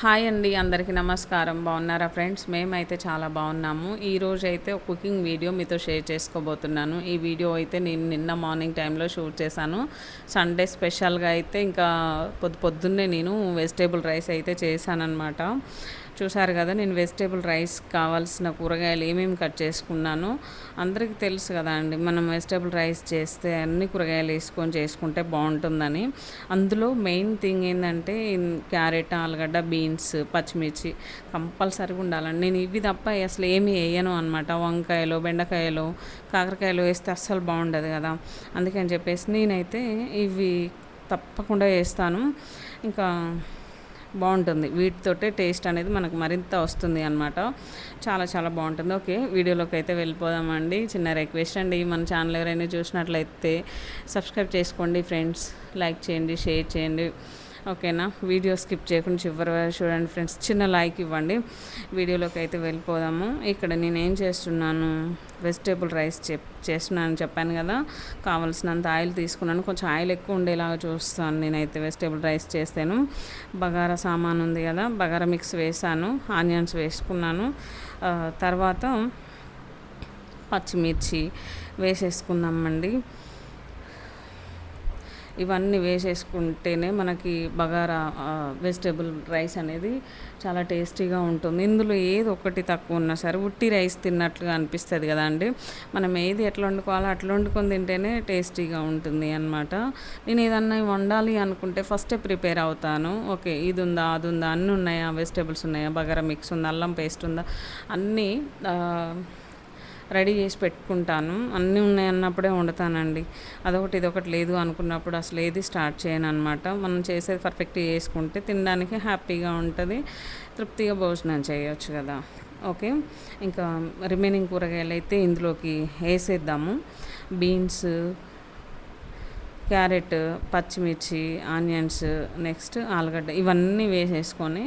Hi అండి అందరికీ నమస్కారం. బాగున్నారా ఫ్రెండ్స్? మేమైతే చాలా బాగున్నాము. ఈరోజు అయితే ఒక కుకింగ్ వీడియో మీతో షేర్ చేసుకోబోతున్నాను. ఈ వీడియో అయితే నేను నిన్న మార్నింగ్ టైంలో షూట్ చేశాను. సండే స్పెషల్గా అయితే ఇంకా పొద్దు పొద్దున్నే నేను వెజిటేబుల్ రైస్ అయితే చేశానన్నమాట. చూసారు కదా నేను వెజిటేబుల్ రైస్ కావాల్సిన కూరగాయలు ఏమేమి కట్ చేసుకున్నాను అందరికీ తెలుసు కదా అండి. మనం వెజిటేబుల్ రైస్ చేస్తే అన్ని కూరగాయలు వేసుకొని చేసుకుంటే బాగుంటుందని. అందులో మెయిన్ థింగ్ ఏంటంటే క్యారెట్ ఆలుగడ్డ బీన్స్ పచ్చిమిర్చి కంపల్సరీగా ఉండాలండి. నేను ఇవి తప్ప అసలు ఏమి వేయను అనమాట వంకాయలు బెండకాయలు కాకరకాయలు వేస్తే అస్సలు బాగుండదు కదా. అందుకని చెప్పేసి నేనైతే ఇవి తప్పకుండా వేస్తాను. ఇంకా బాగుంటుంది. వీటితోటే టేస్ట్ అనేది మనకు మరింత వస్తుంది అనమాట చాలా చాలా బాగుంటుంది. ఓకే వీడియోలోకి అయితే వెళ్ళిపోదామండి. చిన్న రిక్వెస్ట్ అండి మన ఛానల్ ఎవరైనా చూసినట్లయితే సబ్స్క్రైబ్ చేసుకోండి ఫ్రెండ్స్. లైక్ చేయండి షేర్ చేయండి. ఓకేనా? వీడియో స్కిప్ చేయకుండా చివరి చూడండి ఫ్రెండ్స్. చిన్న లైక్ ఇవ్వండి. వీడియోలోకి అయితే వెళ్ళిపోదాము. ఇక్కడ నేను ఏం చేస్తున్నాను? వెజిటేబుల్ రైస్ చెప్ చేస్తున్నాను చెప్పాను కదా. కావాల్సినంత ఆయిల్ తీసుకున్నాను. కొంచెం ఆయిల్ ఎక్కువ ఉండేలాగా చూస్తాను నేనైతే వెజిటేబుల్ రైస్ చేస్తాను. బగారా సామాన్ ఉంది కదా. బగారా మిక్స్ వేసాను ఆనియన్స్ వేసుకున్నాను. తర్వాత పచ్చిమిర్చి వేసేసుకుందామండి. ఇవన్నీ వేసేసుకుంటేనే మనకి బగారా వెజిటేబుల్ రైస్ అనేది చాలా టేస్టీగా ఉంటుంది. ఇందులో ఏది ఒకటి తక్కువ ఉన్నా సరే ఉట్టి రైస్ తిన్నట్లుగా అనిపిస్తుంది కదా అండి. మనం ఏది ఎట్లా వండుకోవాలో అట్లా వండుకొని తింటేనే టేస్టీగా ఉంటుంది అనమాట నేను ఏదన్నా వండాలి అనుకుంటే ఫస్టే ప్రిపేర్ అవుతాను. ఓకే ఇది ఉందా అది ఉందా అన్నీ ఉన్నాయా వెజిటేబుల్స్ ఉన్నాయా బగారా మిక్స్ ఉందా అల్లం పేస్ట్ ఉందా అన్నీ రెడీ చేసి పెట్టుకుంటాను. అన్నీ ఉన్నాయన్నప్పుడే వండుతానండి. అదొకటి ఇదొకటి లేదు అనుకున్నప్పుడు అసలు ఏది స్టార్ట్ చేయను అనమాట మనం చేసేది పర్ఫెక్ట్గా చేసుకుంటే తినడానికి హ్యాపీగా ఉంటుంది. తృప్తిగా భోజనం చేయొచ్చు కదా. ఓకే. ఇంకా రిమైనింగ్ కూరగాయలు అయితే ఇందులోకి వేసేద్దాము. బీన్స్ క్యారెట్ పచ్చిమిర్చి ఆనియన్స్ నెక్స్ట్ ఆలుగడ్డ ఇవన్నీ వేసేసుకొని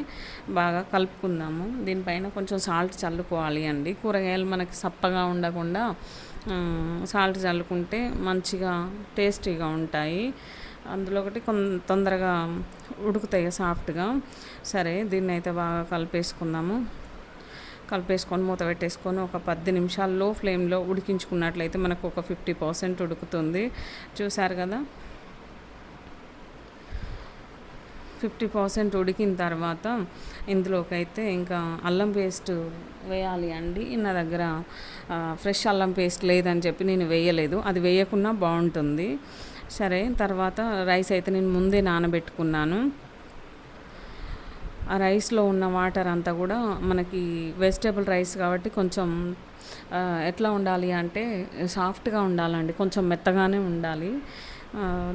బాగా కలుపుకుందాము. దీనిపైన కొంచెం సాల్ట్ చల్లుకోవాలి అండి. కూరగాయలు మనకి సప్పగా ఉండకుండా సాల్ట్ చల్లుకుంటే మంచిగా టేస్టీగా ఉంటాయి. అందులో ఒకటి కొం తొందరగా ఉడుకుతాయి సాఫ్ట్గా. సరే దీన్ని అయితే బాగా కలిపేసుకుందాము. కలిపేసుకొని మూత పెట్టేసుకొని ఒక పది నిమిషాలు లో ఫ్లేమ్లో ఉడికించుకున్నట్లయితే మనకు ఒక ఫిఫ్టీ పర్సెంట్ ఉడుకుతుంది. చూసారు కదా? ఫిఫ్టీ పర్సెంట్ ఉడికిన తర్వాత ఇందులోకి అయితే ఇంకా అల్లం పేస్ట్ వేయాలి అండి. నా దగ్గర ఫ్రెష్ అల్లం పేస్ట్ లేదని చెప్పి నేను వేయలేదు. అది వేయకుండా బాగుంటుంది. సరే తర్వాత రైస్ అయితే నేను ముందే నానబెట్టుకున్నాను. ఆ రైస్లో ఉన్న వాటర్ అంతా కూడా మనకి వెజిటేబుల్ రైస్ కాబట్టి కొంచెం ఎట్లా ఉండాలి అంటే సాఫ్ట్గా ఉండాలండి. కొంచెం మెత్తగానే ఉండాలి.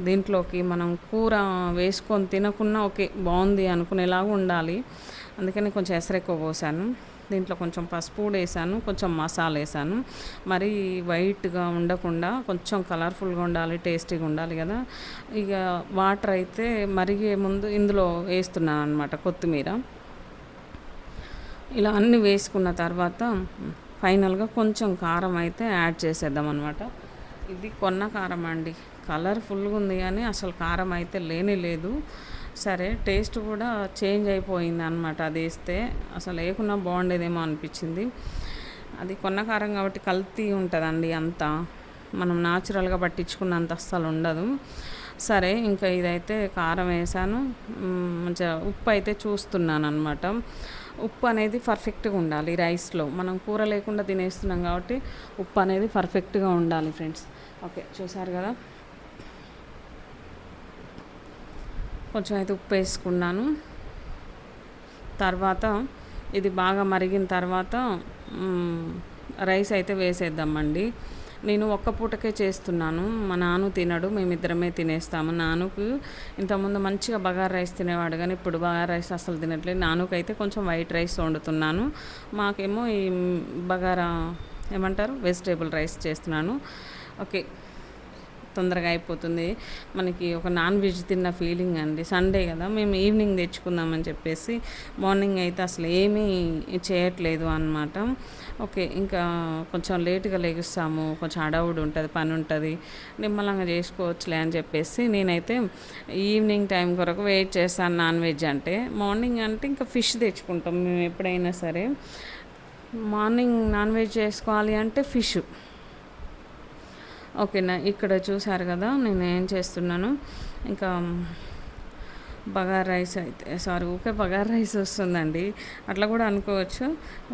దీంట్లోకి మనం కూర వేసుకొని తినకున్నా ఓకే బాగుంది అనుకునేలాగా ఉండాలి. అందుకని కొంచెం ఎసరెక్కువ పోసాను. దీంట్లో కొంచెం పసుపు వేసాను కొంచెం మసాలా వేసాను. మరి వైట్గా ఉండకుండా కొంచెం కలర్ఫుల్గా ఉండాలి టేస్టీగా ఉండాలి కదా. ఇక వాటర్ అయితే మరిగే ముందు ఇందులో వేస్తున్నాను అనమాట కొత్తిమీర. ఇలా అన్నీ వేసుకున్న తర్వాత ఫైనల్గా కొంచెం కారం అయితే యాడ్ చేసేద్దాం అనమాట ఇది కొన్న కారం అండి కలర్ఫుల్గా ఉంది కానీ అసలు కారం అయితే లేనే లేదు. సరే టేస్ట్ కూడా చేంజ్ అయిపోయింది అనమాట అది వేస్తే అసలు లేకున్నా బాగుండేదేమో అనిపించింది. అది కొన్న కారం కాబట్టి కల్తీ ఉంటుందండి అంతా. మనం న్యాచురల్గా పట్టించుకున్నంత అస్సలు ఉండదు. సరే ఇంకా ఇదైతే కారం వేసాను. మంచిగా ఉప్పు అయితే చూస్తున్నాను అనమాట ఉప్పు అనేది పర్ఫెక్ట్గా ఉండాలి రైస్లో. మనం కూర లేకుండా తినేస్తున్నాం కాబట్టి ఉప్పు అనేది పర్ఫెక్ట్గా ఉండాలి ఫ్రెండ్స్. ఓకే చూసారు కదా? కొంచెం అయితే ఉప్పు వేసుకున్నాను. తర్వాత ఇది బాగా మరిగిన తర్వాత రైస్ అయితే వేసేద్దామండి. నేను ఒక్క పూటకే చేస్తున్నాను. మా నాన్న తినడు మేమిద్దరమే తినేస్తాము. నాన్నకు ఇంతకుముందు మంచిగా బగార్ రైస్ తినేవాడు కానీ ఇప్పుడు బగార్ రైస్ అసలు తినట్లేదు. నాన్నకైతే కొంచెం వైట్ రైస్ వండుతున్నాను. మాకేమో ఈ బగారా ఏమంటారు? వెజిటేబుల్ రైస్ చేస్తున్నాను. ఓకే. తొందరగా అయిపోతుంది. మనకి ఒక నాన్ వెజ్ తిన్న ఫీలింగ్ అండి. సండే కదా మేము ఈవినింగ్ తెచ్చుకుందామని చెప్పేసి మార్నింగ్ అయితే అసలు ఏమీ చేయట్లేదు అనమాట ఓకే ఇంకా కొంచెం లేట్గా లెగుస్తాము కొంచెం అడవుడు ఉంటుంది పని ఉంటుంది నిమ్మలంగా చేసుకోవచ్చులే అని చెప్పేసి నేనైతే ఈవినింగ్ టైం కొరకు వెయిట్ చేస్తాను నాన్ వెజ్ అంటే. మార్నింగ్ అంటే ఇంకా ఫిష్ తెచ్చుకుంటాం మేము ఎప్పుడైనా సరే. మార్నింగ్ నాన్ వెజ్ చేసుకోవాలి అంటే ఫిష్. ఓకేనా ఇక్కడ చూసారు కదా నేను ఏం చేస్తున్నాను? ఇంకా బగార్ రైస్ అయితే సారీ ఊకే బగార్ రైస్ వస్తుందండి. అట్లా కూడా అనుకోవచ్చు.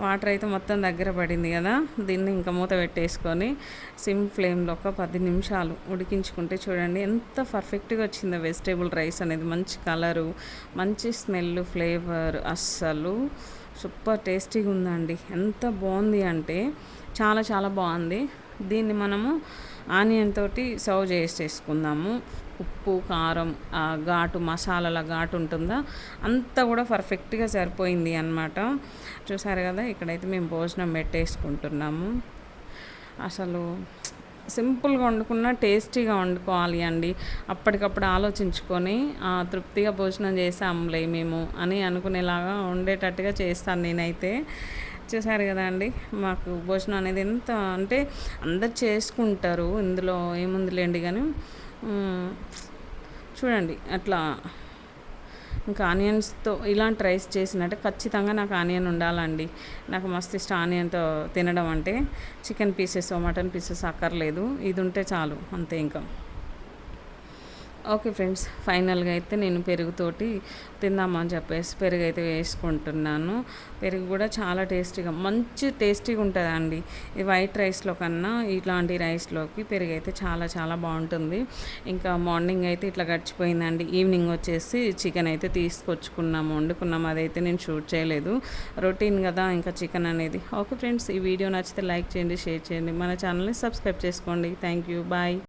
వాటర్ అయితే మొత్తం దగ్గర పడింది కదా దీన్ని ఇంకా మూత పెట్టేసుకొని సిమ్ ఫ్లేమ్లో ఒక పది నిమిషాలు ఉడికించుకుంటే చూడండి ఎంత పర్ఫెక్ట్గా వచ్చిందో వెజిటేబుల్ రైస్ అనేది. మంచి కలరు మంచి స్మెల్ ఫ్లేవర్ అస్సలు సూపర్ టేస్టీగా ఉందండి. ఎంత బాగుంది అంటే చాలా చాలా బాగుంది. దీన్ని మనము ఆనియన్ తోటి సర్వ్ చేసేసుకుందాము ఉప్పు కారం ఘాటు మసాలాల ఘాటు ఉంటుందా? అంతా కూడా పర్ఫెక్ట్గా సరిపోయింది అనమాట చూసారు కదా ఇక్కడైతే మేము భోజనం పెట్టేసుకుంటున్నాము. అసలు సింపుల్గా వండుకున్న టేస్టీగా వండుకోవాలి అండి. అప్పటికప్పుడు ఆలోచించుకొని తృప్తిగా భోజనం చేసాంలే మేము అని అనుకునేలాగా ఉండేటట్టుగా చేస్తాను నేనైతే. ఇచ్చేసారు కదా అండి. మాకు భోజనం అనేది ఎంత అంటే అందరు చేసుకుంటారు. ఇందులో ఏముందిలేండి కానీ చూడండి అట్లా ఇంకా ఆనియన్స్తో ఇలాంటి రైస్ చేసినట్టే ఖచ్చితంగా నాకు ఆనియన్ ఉండాలండి. నాకు మస్తు ఇష్టం ఆనియన్తో తినడం అంటే. చికెన్ పీసెస్ మటన్ పీసెస్ అక్కర్లేదు. ఇది ఉంటే చాలు అంతే ఇంకా. ఓకే ఫ్రెండ్స్ ఫైనల్గా అయితే నేను పెరుగుతోటి తిందామని చెప్పేసి పెరుగు అయితే వేసుకుంటున్నాను. పెరుగు కూడా చాలా టేస్టీగా మంచి టేస్టీగా ఉంటుందండి. ఈ వైట్ రైస్లో కన్నా ఇట్లాంటి రైస్లోకి పెరుగు అయితే చాలా చాలా బాగుంటుంది. ఇంకా మార్నింగ్ అయితే ఇట్లా గడిచిపోయిందండి. ఈవినింగ్ వచ్చేసి చికెన్ అయితే తీసుకొచ్చుకున్నాము వండుకున్నాము. అదైతే నేను షూట్ చేయలేదు. రొటీన్ కదా ఇంకా చికెన్ అనేది. ఓకే ఫ్రెండ్స్ ఈ వీడియో నచ్చితే లైక్ చేయండి షేర్ చేయండి. మన ఛానల్ని సబ్స్క్రైబ్ చేసుకోండి. Thank you bye.